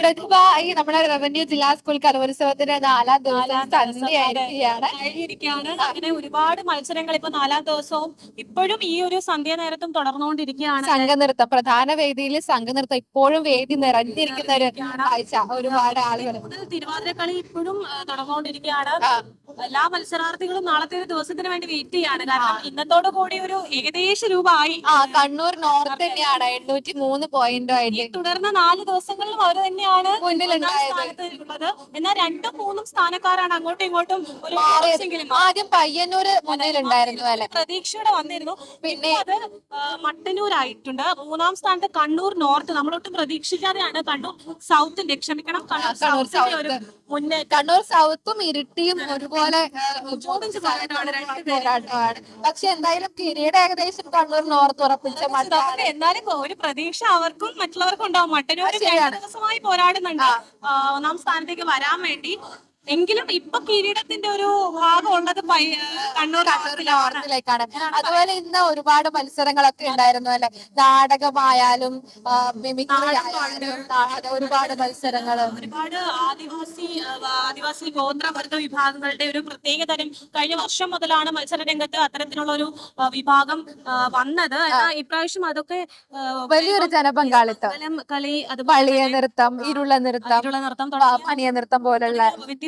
പ്രതിഭ ഈ നമ്മുടെ റവന്യൂ ജില്ലാ സ്കൂൾ കലോത്സവത്തിന്റെ നാലാം ദിവസം സന്ധ്യയായിരിക്കുകയാണ്. കഴിഞ്ഞിരിക്കുകയാണ് അങ്ങനെ ഒരുപാട് മത്സരങ്ങൾ ഇപ്പൊ നാലാം ദിവസവും ഇപ്പോഴും ഈ ഒരു സന്ധ്യ നേരത്തും തുടർന്നുകൊണ്ടിരിക്കുകയാണ്. സംഘനൃത്തം പ്രധാന വേദിയിൽ സംഘനൃത്തം ഇപ്പോഴും വേദി നിറഞ്ഞിരിക്കുന്ന ഒരു കാഴ്ച ഒരുപാട് ആളുകൾ. തിരുവാതിരക്കളി ഇപ്പോഴും തുടർന്നുകൊണ്ടിരിക്കുകയാണ്. എല്ലാ മത്സരാർത്ഥികളും നാളത്തെ ഒരു ദിവസത്തിന് വേണ്ടി വെയിറ്റ് ചെയ്യാണ് കാരണം ഇന്നത്തോടു കൂടി ഒരു ഏകദേശ രൂപ ആയി ആ കണ്ണൂർ നോർത്ത് തന്നെയാണ്. എണ്ണൂറ്റി മൂന്ന് പോയിന്റ് ആയിട്ട് തുടർന്ന് നാല് ദിവസങ്ങളിലും അവർ തന്നെയാണ് മുന്നിലുണ്ടായത്. ഒന്നാം സ്ഥാനത്ത് ഉള്ളത് എന്നാൽ രണ്ടും മൂന്നും സ്ഥാനക്കാരാണ് അങ്ങോട്ടും ഇങ്ങോട്ടും ഒരു ആദ്യം പയ്യന്നൂര് മുന്നിലുണ്ടായിരുന്നു അല്ലെ? പ്രതീക്ഷയുടെ വന്നിരുന്നു. പിന്നെ അത് മട്ടന്നൂരായിട്ടുണ്ട്. മൂന്നാം സ്ഥാനത്ത് കണ്ണൂർ നോർത്ത്. നമ്മളൊട്ടും പ്രതീക്ഷിക്കാതെയാണ് കണ്ണൂർ സൗത്തിന്റെ ക്ഷമിക്കണം കണ്ണൂർ സൗത്തിന്റെ ഒരു മുന്നേ കണ്ണൂർ സൗത്തും ഇരിട്ടിയും ഒരുപോലെ പോരാട്ടമാണ് പക്ഷെ എന്തായാലും കിരീട ഏകദേശം കണ്ണൂർ നോർത്ത് ഉറപ്പിച്ച എന്നാലും ഒരു പ്രതീക്ഷ അവർക്കും മറ്റുള്ളവർക്കും ഉണ്ടാവും. മട്ടന്നൂർ ദിവസമായി പോരാടുന്നുണ്ട്. ഒന്നാം സ്ഥാനത്തേക്ക് വരാൻ വേണ്ടി എങ്കിലും ഇപ്പൊ കിരീടത്തിന്റെ ഒരു ഭാഗം ഉള്ളത് കണ്ണൂർക്കാണ് കണ്ണൂർ അതുപോലെ ഇന്ന് ഒരുപാട് മത്സരങ്ങളൊക്കെ ഉണ്ടായിരുന്നു അല്ലെ? നാടകമായാലും ആ, മിമിക്രി ആയാലും ഒരുപാട് മത്സരങ്ങൾ ഒരുപാട് ആദിവാസി ആദിവാസി ഗോത്രവർഗ വിഭാഗങ്ങളുടെ ഒരു പ്രത്യേക തരം കഴിഞ്ഞ വർഷം മുതലാണ് മത്സര രംഗത്ത് അത്തരത്തിലുള്ള ഒരു വിഭാഗം വന്നത്. ഇപ്രാവശ്യം അതൊക്കെ വലിയൊരു ജനപങ്കാളിത്തം. കലം, കളി അത് പള്ളിയ നൃത്തം ഇരുള നൃത്തം ഇരുള നൃത്തം പണിയ നൃത്തം പോലുള്ള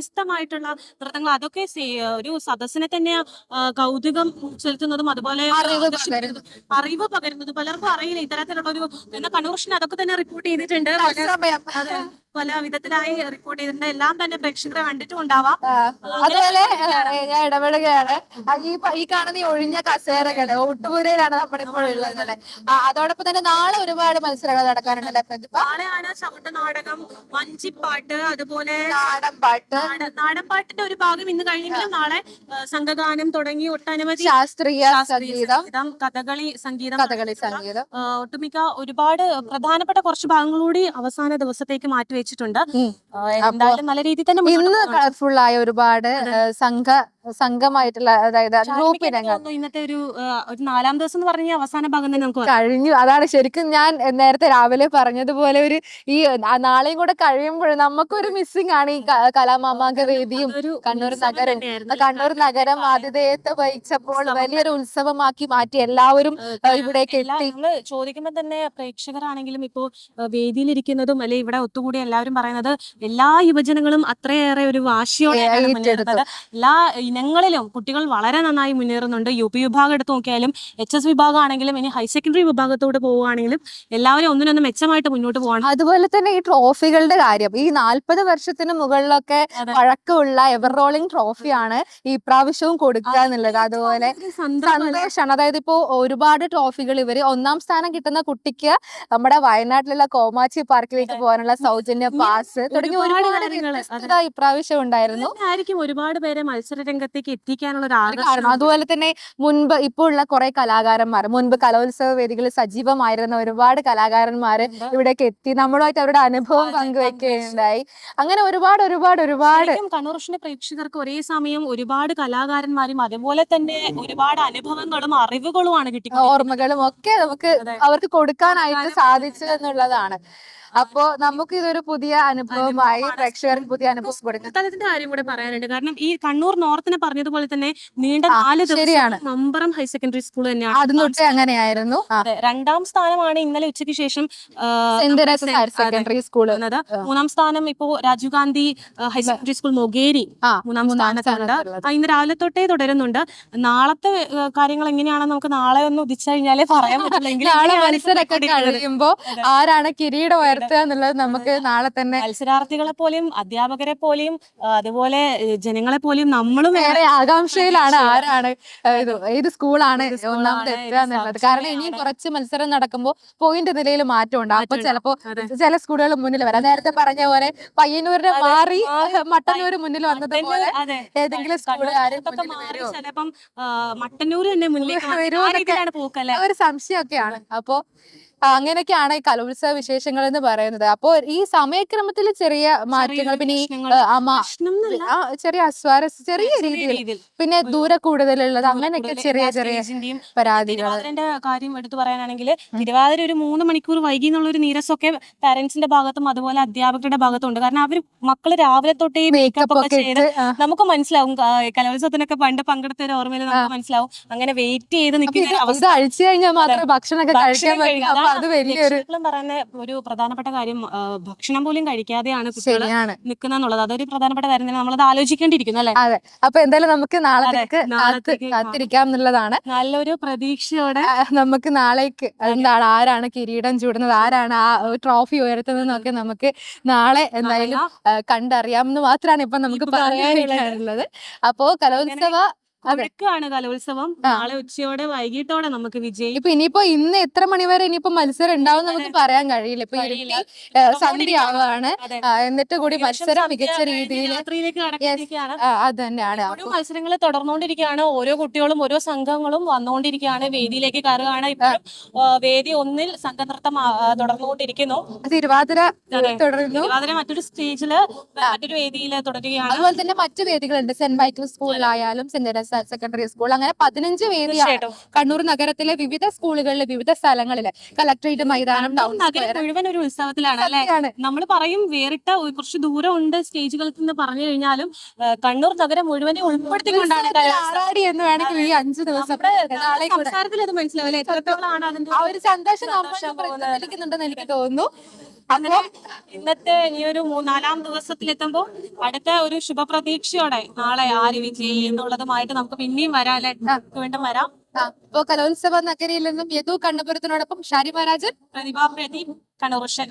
വ്യത്യസ്തമായിട്ടുള്ള നൃത്തങ്ങൾ. അതൊക്കെ ഒരു സദസ്സിനെ തന്നെ കൗതുകം ചെലുത്തുന്നതും അതുപോലെ അറിവ് പകരുന്നതും. പലർക്കും അറിയില്ല. ഇത്തരത്തിലുള്ള ഒരു കണ്ണൂർ കണ്ണൂർഷൻ അതൊക്കെ തന്നെ റിപ്പോർട്ട് ചെയ്തിട്ടുണ്ട്. പല- വിധത്തിലായി റിപ്പോർട്ട് ചെയ്തിട്ടുണ്ട് എല്ലാം തന്നെ പ്രേക്ഷകരെ കണ്ടിട്ടും ഉണ്ടാവാം. അതുപോലെ ഞാൻ ഇടപെടുകയാണ്. ഈ കാണുന്ന ഈ ഒഴിഞ്ഞ കസേരകൾ ഓട്ടുപുരയിലാണ് നമ്മുടെ ഇപ്പോൾ ഉള്ളത് അല്ലേ? ആ, അതോടൊപ്പം തന്നെ നാളെ ഒരുപാട് മത്സരങ്ങൾ നടക്കാനുണ്ടല്ലേ പ്രതിഭ? നാളെയാണ് ചവിട്ട നാടകം വഞ്ചിപ്പാട്ട് അതുപോലെ നാടൻ പാട്ട് നാടൻ നാടൻപാട്ടിന്റെ ഒരു ഭാഗം ഇന്ന് കഴിഞ്ഞെങ്കിലും നാളെ ആ, സംഘഗാനം തുടങ്ങി ഒട്ടനവധി ശാസ്ത്രീയ ശാസ്ത്രീയ സംഗീതം. സംഗീതം കഥകളി സംഗീതം കഥകളി സംഗീതം. ആ, ഒട്ടുമിക്ക ഒരുപാട് പ്രധാനപ്പെട്ട കുറച്ച് ഭാഗങ്ങൾ കൂടി അവസാന ദിവസത്തേക്ക് മാറ്റിവെച്ചിട്ടുണ്ട് ആ, എന്തായാലും നല്ല രീതിയിൽ തന്നെ ഇന്ന് കളർഫുൾ ആയ ഒരുപാട് സംഘ സംഘമായിട്ടുള്ള അതായത് ഗ്രൂപ്പ് ഇനങ്ങൾ. ഇന്നത്തെ ഒരു ഒരു നാലാം ദിവസം എന്ന് പറഞ്ഞ അവസാന ഭാഗം തന്നെ നമുക്ക്. കഴിഞ്ഞു. അതാണ് ശരിക്കും ഞാൻ നേരത്തെ രാവിലെ പറഞ്ഞതുപോലെ ഒരു ഈ നാളെയും കൂടെ കഴിയുമ്പോൾ നമുക്കൊരു മിസ്സിംഗ് ആണ് ഈ കലാമാമാങ്ക വേദിയും കണ്ണൂർ നഗരം. കണ്ണൂർ നഗരം ആതിഥേയത്തെ വഹിച്ചപ്പോൾ വലിയൊരു ഉത്സവമാക്കി മാറ്റി എല്ലാവരും ഇവിടേക്ക് എത്തി. ചോദിക്കുമ്പോൾ തന്നെ പ്രേക്ഷകരാണെങ്കിലും ഇപ്പോ വേദിയിലിരിക്കുന്നതും അല്ലെ ഇവിടെ ഒത്തുകൂടി എല്ലാവരും പറയുന്നത് എല്ലാ യുവജനങ്ങളും അത്രയേറെ ഒരു വാശിയോടെയാണ് മുന്നേറുന്നത്. എല്ലാ ഇനങ്ങളിലും കുട്ടികൾ വളരെ നന്നായി മുന്നേറുന്നുണ്ട്. യു പി വിഭാഗം എടുത്ത് നോക്കിയാലും എച്ച് എസ് വിഭാഗം ആണെങ്കിലും ഇനി ഹയർ സെക്കൻഡറി വിഭാഗത്തോട് പോവുകയാണെങ്കിലും എല്ലാവരും ഒന്നിനൊന്ന് മെച്ചമായിട്ട് മുന്നോട്ട് പോകണം അതുപോലെ തന്നെ ഈ ട്രോഫികളുടെ കാര്യം. ഈ നാൽപ്പത് വർഷത്തിന് മുകളിലൊക്കെ വഴക്കമുള്ള പഴക്കമുള്ള എവർ റോളിംഗ് ട്രോഫിയാണ് ഈ പ്രാവശ്യവും കൊടുക്കുക എന്നുള്ളത്. അതുപോലെ സന്തോഷമാണ് അതായത് ഇപ്പോ ഒരുപാട് ട്രോഫികൾ ഇവർ ഒന്നാം സ്ഥാനം കിട്ടുന്ന കുട്ടിക്ക് നമ്മുടെ വയനാട്ടിലുള്ള കോമാച്ചി പാർക്കിലേക്ക് പോകാനുള്ള സൗജന്യ പാസ് തുടങ്ങിയ ഒരുപാട് കാര്യങ്ങൾ ഇപ്രാവശ്യം ഉണ്ടായിരുന്നു. ആയിരിക്കും ഒരുപാട് പേരെ മത്സര രംഗത്തേക്ക് എത്തിക്കാനുള്ള ഒരു കാരണം. അതുപോലെ തന്നെ മുൻപ് ഇപ്പോൾ ഉള്ള കുറെ കലാകാരന്മാർ മുൻപ് കലോത്സവ വേദികളിൽ സജീവമായിരുന്ന ഒരുപാട് കലാകാരന്മാർ ഇവിടേക്ക് എത്തി. നമ്മളുമായിട്ട് അവരുടെ അനുഭവം പങ്കുവെക്കുകയുണ്ടായി അങ്ങനെ ഒരുപാട് ഒരുപാട് ഒരുപാട് കണ്ണൂർഷിന്റെ പ്രേക്ഷകർക്ക് ഒരേ സമയം ഒരുപാട് കലാകാരന്മാരും അതുപോലെ തന്നെ ഒരുപാട് അനുഭവങ്ങളും അറിവുകളുമാണ് കിട്ടിയത് ഓർമ്മകളും ഒക്കെ നമുക്ക് അവർക്ക് കൊടുക്കാനായിട്ട് സാധിച്ചു എന്നുള്ളതാണ് അപ്പോ നമുക്ക് ഇതൊരു പുതിയ അനുഭവമായി പ്രേക്ഷകർക്ക് പുതിയ അനുഭവം കൊടുക്കും സ്ഥലത്തിന്റെ കാര്യം കൂടെ പറയാനുണ്ട്. കാരണം ഈ കണ്ണൂർ നോർത്തിനെ പറഞ്ഞതുപോലെ തന്നെ നീണ്ട നാല് ശരിയാണ്. മമ്പറം ഹയർ സെക്കൻഡറി സ്കൂൾ തന്നെയാണ്. ആദ്യം തൊട്ടേ അങ്ങനെയായിരുന്നു. രണ്ടാം സ്ഥാനമാണ് ഇന്നലെ ഉച്ചയ്ക്ക് ശേഷം ഹയർ സെക്കൻഡറി സ്കൂൾ മൂന്നാം സ്ഥാനം ഇപ്പോ Rajiv Gandhi higher secondary school Mogeri മൂന്നാം സ്ഥാനത്താണ് സ്ഥാനത്തുണ്ട്. ഇന്ന് രാവിലെ തൊട്ടേ തുടരുന്നുണ്ട്. നാളത്തെ കാര്യങ്ങൾ എങ്ങനെയാണെന്ന് നമുക്ക് നാളെ ഒന്ന് ഉദിച്ചു കഴിഞ്ഞാലേ പറയാൻ പറ്റില്ല എങ്കിലും നാളെ ഇങ്ങനെയാണ് ഇപ്പോൾ മത്സരമൊക്കെ പോയിക്കൊണ്ടിരിക്കുന്നത്. കഴിയുമ്പോ ആരാണ് കിരീടം ഉയർത്തുക എന്നുള്ളത് നമുക്ക് നാളെ തന്നെ മത്സരാർത്ഥികളെ പോലെയും അധ്യാപകരെ പോലെയും അതുപോലെ ജനങ്ങളെ പോലെയും നമ്മളും വേറെ ആകാംക്ഷയിലാണ് ആരാണ് ഏത് സ്കൂളാണ് ഒന്നാമത് എത്തുക എന്നുള്ളത്. കാരണം ഇനിയും കുറച്ച് മത്സരം നടക്കുമ്പോൾ പോയിന്റ് നിലയിൽ മാറ്റം ഉണ്ടാകും അപ്പൊ ചിലപ്പോ ചില സ്കൂളുകൾ മുന്നിൽ വരാം. നേരത്തെ പറഞ്ഞ പോലെ പയ്യന്നൂരിനെ മാറി മട്ടന്നൂർ മുന്നിൽ വന്നതുപോലെ ഏതെങ്കിലും സ്കൂളുകാരും ചിലപ്പം മട്ടന്നൂർ തന്നെ മുന്നിൽ ഒരു സംശയമൊക്കെയാണ്. അപ്പോ അങ്ങനെയൊക്കെയാണ് ഈ കലോത്സവ വിശേഷങ്ങൾ എന്ന് പറയുന്നത്. അപ്പോ ഈ സമയക്രമത്തിൽ ചെറിയ മാറ്റങ്ങൾ പിന്നെ ഈ അമ ചെറിയ അസ്വാരസ് ചെറിയ രീതിയിൽ. പിന്നെ ദൂരെ കൂടുതലുള്ളത് അങ്ങനെയൊക്കെ ചെറിയ ചെറിയ പരാതികൾ തിരുവാതിരന്റെ കാര്യം എടുത്തു പറയാനാണെങ്കിൽ തിരുവാതിര ഒരു മൂന്ന് മണിക്കൂർ വൈകി എന്നുള്ള ഒരു നീരസൊക്കെ പാരന്റ്സിന്റെ ഭാഗത്തും അതുപോലെ അധ്യാപകരുടെ ഭാഗത്തും ഉണ്ട് കാരണം അവർ മക്കൾ രാവിലെ തൊട്ടേ മേക്കപ്പ് ഒക്കെ ചെയ്ത് നമുക്ക് മനസ്സിലാവും. കലോത്സവത്തിനൊക്കെ പണ്ട് പങ്കെടുത്ത ഒരു ഓർമ്മയിൽ നമുക്ക് മനസ്സിലാവും. അങ്ങനെ വെയിറ്റ് ചെയ്ത് നിൽക്കുന്ന അവസ്ഥ. അഴിച്ചു കഴിഞ്ഞാൽ മാത്രമേ ഭക്ഷണമൊക്കെ കഴിക്കാൻ അത് വലിയൊരു പറയുന്ന ഒരു പ്രധാനപ്പെട്ട കാര്യം ഭക്ഷണം പോലും കഴിക്കാതെയാണ് കുട്ടികൾ ശരിയാണ്. നിൽക്കുന്നുള്ളത് അതൊരു പ്രധാനപ്പെട്ട കാര്യം തന്നെ നമ്മളത് ആലോചിക്കേണ്ടിയിരിക്കുന്നു അല്ലെ? അതെ. അപ്പൊ എന്തായാലും നമുക്ക് നാളത്തേക്ക് കാത്ത് കാത്തിരിക്കാം എന്നുള്ളതാണ്. നല്ലൊരു പ്രതീക്ഷയോടെ നമുക്ക് നാളേക്ക് എന്താണ് ആരാണ് കിരീടം ചൂടുന്നത് ആരാണ് ആ ട്രോഫി ഉയർത്തുന്നതെന്നൊക്കെ നമുക്ക് നാളെ എന്തായാലും കണ്ടറിയാം എന്ന് മാത്രമാണ് ഇപ്പൊ നമുക്ക് പറയാനുള്ളത് അപ്പോ കലോത്സവ അതെ. കൊഴുക്കാണ് കലോത്സവം. നാളെ ഉച്ചയോടെ വൈകിട്ടോടെ നമുക്ക് വിജയി ഇപ്പൊ ഇനിയിപ്പോ ഇന്ന് എത്ര മണിവരെ ഇനിയിപ്പോ മത്സരം ഉണ്ടാവും നമുക്ക് പറയാൻ കഴിയില്ല. ഇപ്പൊ. ഇരുട്ടി ആവാണ്. എന്നിട്ട് കൂടി മത്സരം മികച്ച രീതിയിൽ അത് തന്നെയാണ് ഓരോ മത്സരങ്ങൾ തുടർന്നുകൊണ്ടിരിക്കുകയാണ്. ഓരോ കുട്ടികളും ഓരോ സംഘങ്ങളും വന്നുകൊണ്ടിരിക്കുകയാണ്. വേദിയിലേക്ക് കയറുകയാണ്. ഇപ്പോഴും വേദി ഒന്നിൽ സംഘനൃത്തം തുടർന്നുകൊണ്ടിരിക്കുന്നു. തിരുവാതിര. തുടരുന്നു. തിരുവാതിര മറ്റൊരു സ്റ്റേജിൽ മറ്റൊരു വേദിയിൽ തുടരുകയാണ്. അതുപോലെ തന്നെ മറ്റു വേദികളുണ്ട്. സെന്റ് മൈക്കിൾ സ്കൂളിലായാലും സെന്റ് സെക്കൻഡറി സ്കൂൾ അങ്ങനെ പതിനഞ്ച് വേദിയാണ് കണ്ണൂർ നഗരത്തിലെ വിവിധ സ്കൂളുകളിലെ വിവിധ സ്ഥലങ്ങളിൽ കളക്ടറേറ്റ് മൈതാനം ടൗൺ മുഴുവൻ ഒരു ഉത്സവത്തിലാണ് അല്ലെ? നമ്മൾ പറയും വേറിട്ട കുറച്ച് ദൂരം ഉണ്ട് സ്റ്റേജുകൾക്ക് എന്ന് പറഞ്ഞു കഴിഞ്ഞാലും കണ്ണൂർ നഗരം മുഴുവനെ ഉൾപ്പെടുത്തിക്കൊണ്ടാണ് എന്ന് വേണമെങ്കിൽ ഈ അഞ്ചു ദിവസം സംസാരത്തിൽ അത് മനസ്സിലാവില്ലേ എത്രത്തോളാണ് അതിന്റെ ആ ഒരു സന്തോഷം നമ്മൾ പ്രതിഫലിക്കുന്നുണ്ടെന്ന് എനിക്ക് തോന്നുന്നു. അങ്ങനെ ഇന്നത്തെ ഈ ഒരു മൂന്നാലാം ദിവസത്തിലെത്തുമ്പോൾ അടുത്ത ഒരു ശുഭപ്രതീക്ഷയോടെ നാളെ ആര് വിജയി എന്നുള്ളതുമായിട്ട് നമുക്ക് പിന്നെയും വരാം അല്ലെ? നമുക്ക് വീണ്ടും വരാം. ഇപ്പോ കലോത്സവ നഗരിയിൽ നിന്നും യദു കണ്ണപുരത്തിനോടൊപ്പം ഷാരി മഹാരാജൻ പ്രതിഭാ പ്രദീപ് കണുറുഷൻ